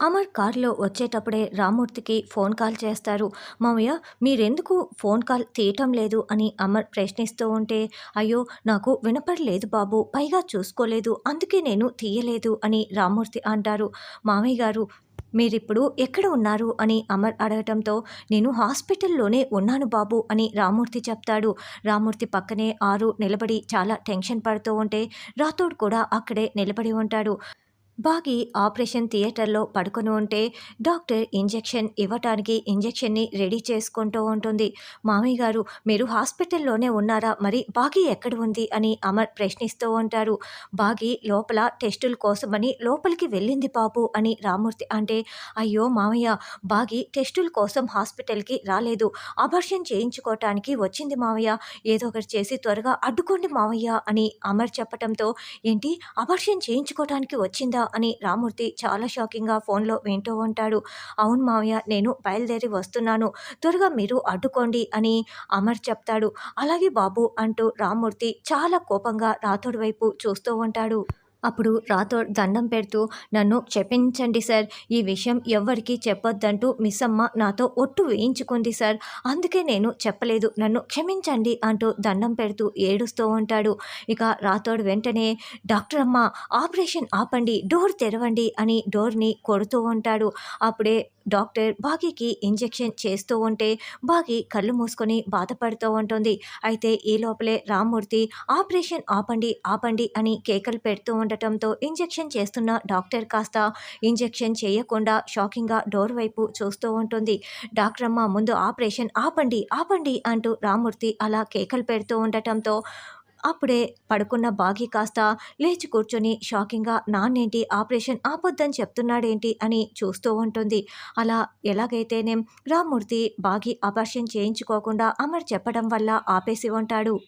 అమర్ కారులో వచ్చేటప్పుడే రామ్మూర్తికి phone call చేస్తారు. మామయ్య మీరెందుకు ఫోన్ కాల్ తీయటం లేదు? అని అమర్ ప్రశ్నిస్తూ ఉంటే అయ్యో నాకు వినపడలేదు బాబు పైగా చూసుకోలేదు అందుకే నేను తీయలేదు అని రామ్మూర్తి అంటారు. మామయ్య గారు మీరిప్పుడు ఎక్కడ ఉన్నారు? అని అమర్ అడగటంతో నేను హాస్పిటల్లోనే ఉన్నాను బాబు అని రామూర్తి చెప్తాడు. రామూర్తి పక్కనే ఆరు నిలబడి చాలా టెన్షన్ పడుతూ ఉంటే రాథోడ్ కూడా అక్కడే నిలబడి ఉంటాడు. బాగి ఆపరేషన్ థియేటర్లో పడుకొని ఉంటే డాక్టర్ ఇంజెక్షన్ ఇవ్వటానికి ఇంజెక్షన్ని రెడీ చేసుకుంటూ ఉంటుంది. మామయ్య గారు మీరు హాస్పిటల్లోనే ఉన్నారా? మరి బాగి ఎక్కడ ఉంది? అని అమర్ ప్రశ్నిస్తూ ఉంటారు. బాగి లోపల టెస్టుల కోసమని లోపలికి వెళ్ళింది బాబు అని రామూర్తి అంటే అయ్యో మామయ్య బాగి టెస్టుల కోసం హాస్పిటల్కి రాలేదు. అబర్షన్ చేయించుకోవటానికి వచ్చింది మామయ్య. ఏదో ఒకటి చేసి త్వరగా అడ్డుకోండి మామయ్య అని అమర్ చెప్పటంతో ఏంటి? అబర్షన్ చేయించుకోవటానికి వచ్చిందా? అని రామూర్తి చాలా షాకింగ్గా ఫోన్లో వింటూ ఉంటాడు. అవును మావయ్య నేను బయలుదేరి వస్తున్నాను. త్వరగా మీరు అడ్డుకోండి అని అమర్ చెప్తాడు. అలాగే బాబు అంటూ రామూర్తి చాలా కోపంగా రాతోడి వైపు చూస్తూ ఉంటాడు. అప్పుడు రాతో దండం పెడుతూ నన్ను చెప్పించండి సార్. ఈ విషయం ఎవ్వరికీ చెప్పొద్దంటూ మిస్ అమ్మ నాతో ఒట్టు వేయించుకుంది సార్. అందుకే నేను చెప్పలేదు. నన్ను క్షమించండి అంటూ దండం పెడుతూ ఏడుస్తూ ఉంటాడు. ఇక రాతోడు వెంటనే డాక్టర్ అమ్మ ఆపరేషన్ ఆపండి. డోర్ తెరవండి అని డోర్ని కొడుతూ ఉంటాడు. అప్పుడే డాక్టర్ బాగీకి ఇంజెక్షన్ చేస్తూ ఉంటే బాగి కళ్ళు మూసుకొని బాధపడుతూ ఉంటుంది. అయితే ఈ లోపలే రామ్మూర్తి ఆపరేషన్ ఆపండి ఆపండి అని కేకలు పెడుతూ ఉండటంతో ఇంజెక్షన్ చేస్తున్న డాక్టర్ కాస్త ఇంజెక్షన్ చేయకుండా షాకింగ్గా డోర్ వైపు చూస్తూ ఉంటుంది. డాక్టర్ అమ్మ ముందు ఆపరేషన్ ఆపండి ఆపండి అంటూ రామ్మూర్తి అలా కేకలు పెడుతూ ఉండటంతో అప్పుడే పడుకున్న బాగి కాస్త లేచి కూర్చొని షాకింగ్గా నాన్నేంటి? ఆపరేషన్ ఆపొద్దని చెప్తున్నాడేంటి? అని చూస్తూ ఉంటుంది. అలా ఎలాగైతేనేం రామ్మూర్తి బాగి ఆపరేషన్ చేయించుకోకుండా అమర్ చెప్పడం వల్ల ఆపేసి ఉంటాడు.